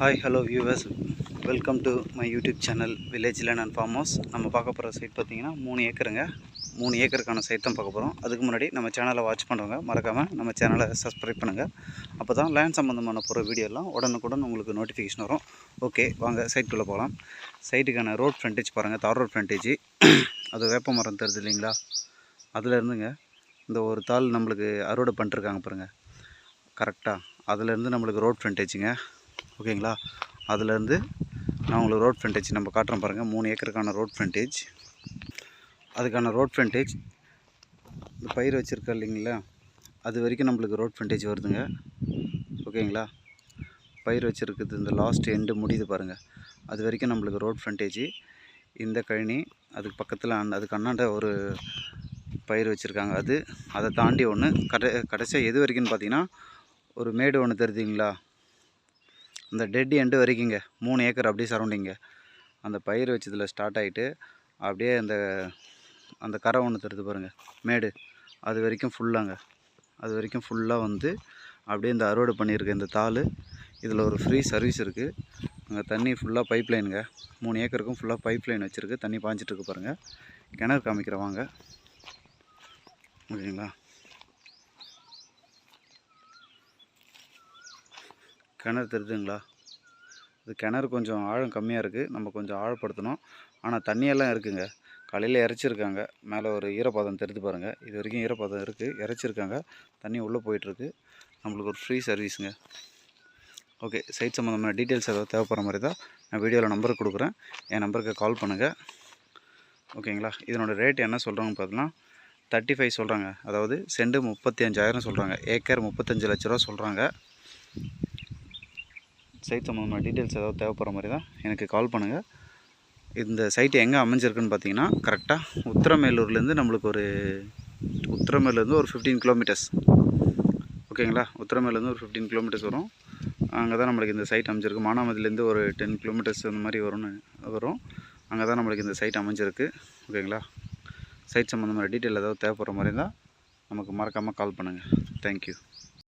Hi hello viewers welcome to my YouTube channel village land and farm house நம்ம பார்க்க போகிற side பார்த்திங்கன்னா மூணு ஏக்கருங்க. மூணு ஏக்கருக்கான சைட் தான் பார்க்க போகிறோம் அதுக்கு முன்னாடி நம்ம சேனலை வாட்ச் பண்ணுறவங்க மறக்காமல் நம்ம சேனலை சப்ஸ்கிரைப் பண்ணுங்கள் அப்போ தான் லேண்ட் சம்மந்தமான போகிற வீடியோலாம் உடனுக்குடன் உங்களுக்கு நோட்டிஃபிகேஷன் வரும். ஓகே வாங்க சைட்டுக்குள்ளே போகலாம் சைட்டுக்கான ரோட் ஃப்ரண்டேஜ் பாருங்கள் தார் ரோட் ஃப்ரண்டேஜ் அது வேப்ப மரம் தருது இல்லைங்களா? அதில் இருந்துங்க. இந்த ஒரு தாள் நம்மளுக்கு அறுவடை பண்ணிட்டுருக்காங்க பாருங்கள் கரெக்டாக அதுலேருந்து நம்மளுக்கு ரோட் ஃப்ரண்டேஜுங்க ஓகேங்களா? அதுலேருந்து நான் உங்களுக்கு ரோட் ஃப்ரண்டேஜ் நம்ம காட்டுறோம் பாருங்கள் மூணு ஏக்கருக்கான ரோட் ஃப்ரண்டேஜ் அதுக்கான ரோட் ஃப்ரண்டேஜ் இந்த பயிர் வச்சுருக்கா இல்லைங்களா? அது வரைக்கும் நம்மளுக்கு ரோட் ஃப்ரண்டேஜ் வருதுங்க. ஓகேங்களா? பயிர் வச்சுருக்குது. இந்த லாஸ்ட் எண்டு முடியுது பாருங்கள் அது வரைக்கும் நம்மளுக்கு ரோட் ஃப்ரண்டேஜ் இந்த கழனி அதுக்கு பக்கத்தில் அந் அதுக்கு அண்ணாண்ட ஒரு பயிர் வச்சுருக்காங்க. அது அதை தாண்டி ஒன்று கடை கடைசியாக எது வரைக்கும்னு பார்த்தீங்கன்னா ஒரு மேடு ஒன்று தெரியுதுங்களா அந்த டெட் எண்டு வரைக்குங்க. மூணு ஏக்கர் அப்படியே சரௌண்டிங்க அந்த பயிர் வச்சதில் ஸ்டார்ட் ஆகிட்டு அப்படியே அந்த அந்த கரை ஒன்று தருது பாருங்கள் மேடு. அது வரைக்கும் ஃபுல்லாங்க அது வரைக்கும் ஃபுல்லாக வந்து அப்படியே இந்த அறுவடை பண்ணியிருக்க இந்த தாள். இதில் ஒரு ஃப்ரீ சர்வீஸ் இருக்குது அங்கே தண்ணி ஃபுல்லாக பைப் லைனுங்க மூணு ஏக்கருக்கும் ஃபுல்லாக பைப் லைன் வச்சுருக்கு. தண்ணி பாய்ஞ்சிட்ருக்கு பாருங்கள் கிணறு காமிக்கிறேன் வாங்க. ஓகேங்களா? கிணறு தெரியுதுங்களா? இது கிணறு கொஞ்சம் ஆழம் கம்மியாக இருக்குது நம்ம கொஞ்சம் ஆழப்படுத்தணும். ஆனால் தண்ணியெல்லாம் இருக்குங்க. காலையில் இறைச்சிருக்காங்க மேலே ஒரு ஈரப்பதம் தெரிஞ்சு பாருங்கள் இது வரைக்கும் ஈரப்பதம் இருக்குது இறைச்சிருக்காங்க தண்ணி உள்ளே போயிட்டுருக்கு. நம்மளுக்கு ஒரு ஃப்ரீ சர்வீஸுங்க ஓகே சைட் சம்மந்தமான டீட்டெயில்ஸ் ஏதாவது தேவைப்படுற மாதிரி தான் நான் வீடியோவில் நம்பர் கொடுக்குறேன். என் நம்பருக்கு கால் பண்ணுங்கள் ஓகேங்களா இதனோட ரேட் என்ன சொல்கிறாங்கன்னு பார்த்தீங்கன்னா தேர்ட்டி ஃபைவ் சொல்கிறாங்க அதாவது செண்டு முப்பத்தி அஞ்சாயிரம் சொல்கிறாங்க ஏக்கர் முப்பத்தஞ்சு லட்ச ரூபா சொல்கிறாங்க சைட் சம்மந்தமான டீட்டெயில்ஸ் ஏதாவது தேவைப்படுற மாதிரி தான் எனக்கு கால் பண்ணுங்கள் இந்த சைட்டு எங்கே அமைஞ்சிருக்குன்னு பார்த்தீங்கன்னா கரெக்டாக உத்தரமேலூர்லேருந்து நம்மளுக்கு ஒரு உத்தரமேலேருந்து ஒரு ஃபிஃப்டீன் கிலோமீட்டர்ஸ் ஓகேங்களா உத்தரமேலேருந்து ஒரு ஃபிஃப்டீன் கிலோமீட்டர்ஸ் வரும். அங்கே தான் நம்மளுக்கு இந்த சைட் அமைஞ்சிருக்கு. மானாமதிலேருந்து ஒரு டென் கிலோமீட்டர்ஸ் அந்த மாதிரி வரும்னு வரும். அங்கே தான் நம்மளுக்கு இந்த சைட் அமைஞ்சிருக்கு. ஓகேங்களா சைட் சம்மந்தமான டீட்டெயில் ஏதாவது தேவைப்படுற மாதிரி இருந்தால் நமக்கு மறக்காமல் கால் பண்ணுங்கள் தேங்க்யூ